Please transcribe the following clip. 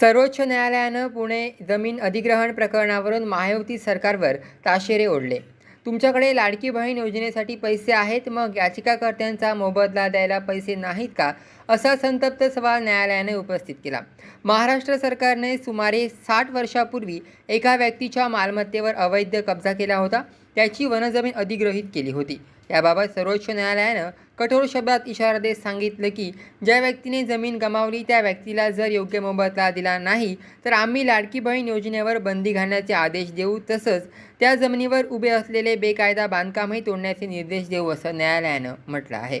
सर्वोच्च न्यायालयानं पुणे जमीन अधिग्रहण प्रकरणावरून महायुती सरकारवर ताशेरे ओढले. तुमच्याकडे लाडकी बहीण योजनेसाठी पैसे आहेत मग याचिकाकर्त्यांचा मोबदला द्यायला पैसे नाहीत का? असा संतप्त सवाल न्यायालयाने उपस्थित केला. महाराष्ट्र सरकारने सुमारे साठ वर्षापूर्वी एका व्यक्तीच्या मालमत्तेवर अवैध कब्जा केला होता. त्याची वनजमीन अधिग्रहित केली होती. याबाबत सर्वोच्च न्यायालयानं कठोर शब्दात इशारा देत सांगितलं की ज्या व्यक्तीने जमीन गमावली त्या व्यक्तीला जर योग्य मोबदला दिला नाही तर आम्ही लाडकी बहीण योजनेवर बंदी घालण्याचे आदेश देऊ तसंच त्या जमिनीवर उभे असलेले बेकायदा बांधकामही तोडण्याचे निर्देश देऊ असं न्यायालयानं म्हटलं आहे.